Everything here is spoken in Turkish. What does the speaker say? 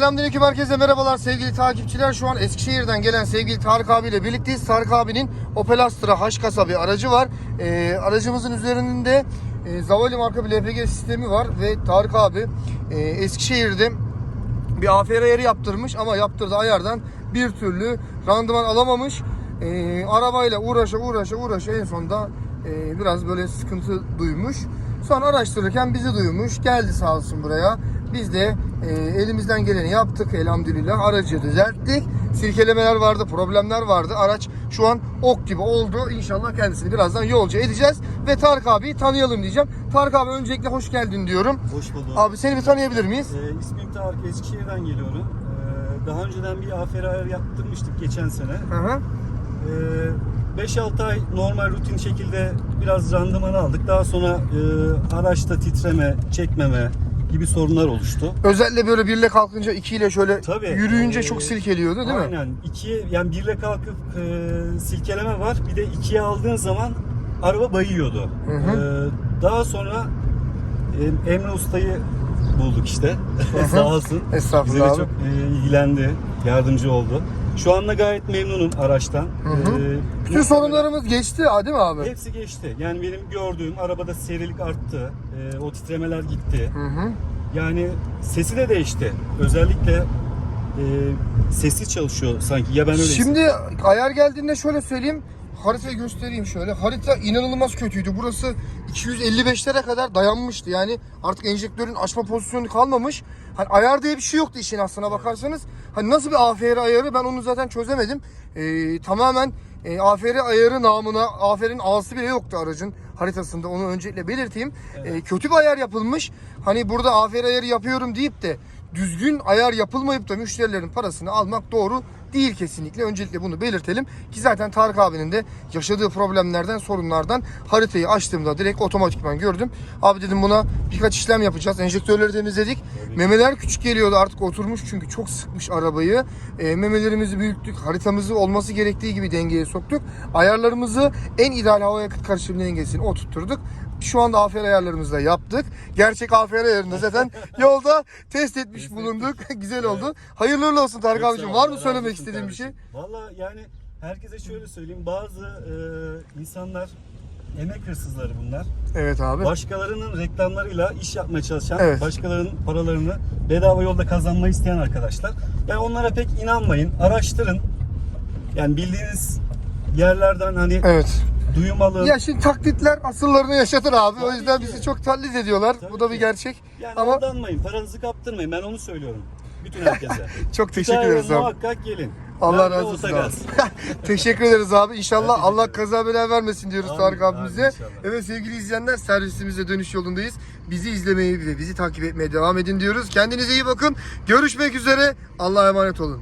Selamünaleyküm herkese merhabalar sevgili takipçiler. Şu an Eskişehir'den gelen sevgili Tarık abiyle birlikteyiz. Tarık abinin Opel Astra H kasa bir aracı var. Ee, aracımızın üzerinde e, Zavali marka bir LPG sistemi var ve Tarık abi e, Eskişehir'de bir AFR ayarı yaptırmış ama yaptırdığı ayardan bir türlü randıman alamamış. Ee, arabayla uğraşa uğraşa uğraşa en sonunda e, biraz böyle sıkıntı duymuş. Sonra araştırırken bizi duymuş. Geldi sağ olsun buraya. Biz de e, elimizden geleni yaptık elhamdülillah. Aracı düzelttik. Silkelemeler vardı, problemler vardı. Araç şu an ok gibi oldu. İnşallah kendisini birazdan yolcu edeceğiz. Ve Tarık abiyi tanıyalım diyeceğim. Tarık abi öncelikle hoş geldin diyorum. Hoş bulduk. Abi seni bir tanıyabilir miyiz? Ee, ismim Tarık, Eskişehir'den geliyorum. Ee, daha önceden bir ayar yaptırmıştık geçen sene. Hı hı. Ee, 5-6 ay normal rutin şekilde biraz randıman aldık. Daha sonra e, araçta titreme, çekmeme gibi sorunlar oluştu. Özellikle böyle birle kalkınca ikiyle şöyle Tabii. yürüyünce Ee, çok silkeliyordu değil mi? Aynen. İkiye, yani birle kalkıp e, silkeleme var. Bir de ikiye aldığın zaman araba bayıyordu. Hı hı. Ee, daha sonra e, Emre Usta'yı bulduk işte. Sağ olsun. Bize Estağfurullah de abi. çok e, ilgilendi, yardımcı oldu. Şu anda gayet memnunum araçtan. Hı hı. Ee, Bütün sorunlarımız geçti ha, değil mi abi? Hepsi geçti. Yani benim gördüğüm arabada serilik arttı. Ee, o titremeler gitti. Hı hı. Yani sesi de değişti. Özellikle e, sesi çalışıyor sanki. Ya ben öyle Şimdi ayar geldiğinde şöyle söyleyeyim. Haritayı göstereyim şöyle. Harita inanılmaz kötüydü. Burası 255'lere kadar dayanmıştı. Yani artık enjektörün açma pozisyonu kalmamış. Hani ayar diye bir şey yoktu işin aslına bakarsanız. Hani nasıl bir AFR ayarı ben onu zaten çözemedim. Ee, tamamen e, AFR ayarı namına AFR'in A'sı bile yoktu aracın haritasında. Onu öncelikle belirteyim. Ee, kötü bir ayar yapılmış. Hani burada AFR ayarı yapıyorum deyip de düzgün ayar yapılmayıp da müşterilerin parasını almak doğru değil kesinlikle. Öncelikle bunu belirtelim. Ki zaten Tarık abinin de yaşadığı problemlerden, sorunlardan haritayı açtığımda direkt otomatikman gördüm. Abi dedim buna birkaç işlem yapacağız. Enjektörleri temizledik. Memeler küçük geliyordu artık oturmuş çünkü çok sıkmış arabayı. E, memelerimizi büyüttük. Haritamızı olması gerektiği gibi dengeye soktuk. Ayarlarımızı en ideal hava yakıt karışımı dengesini oturtturduk. Şu anda AFR ayarlarımızı da yaptık. Gerçek AFR ayarını zaten yolda test etmiş bulunduk. Güzel oldu. Hayırlı uğurlu olsun Tarık Çok abicim. Var mı söylemek istediğin bir şey? Valla yani herkese şöyle söyleyeyim. Bazı e, insanlar emek hırsızları bunlar. Evet abi. Başkalarının reklamlarıyla iş yapmaya çalışan, Evet. başkalarının paralarını bedava yolda kazanmayı isteyen arkadaşlar. Yani onlara pek inanmayın. Araştırın. Yani bildiğiniz yerlerden hani Evet. duyum alın. Ya şimdi taklitler asıllarını yaşatır abi. o Tabii yüzden ki. bizi çok taklit ediyorlar. Tabii Bu da bir ki. gerçek. Yani Ama aldanmayın, paranızı kaptırmayın. Ben onu söylüyorum. Bütün herkese. çok teşekkür ederiz abi. Muhakkak gelin. Allah razı olsun abi. Teşekkür ederiz abi. İnşallah Allah kaza bela vermesin diyoruz Amin, Tarık amin abimize. inşallah. Evet sevgili izleyenler servisimize dönüş yolundayız. Bizi izlemeyi ve bizi takip etmeye devam edin diyoruz. Kendinize iyi bakın. Görüşmek üzere. Allah'a emanet olun.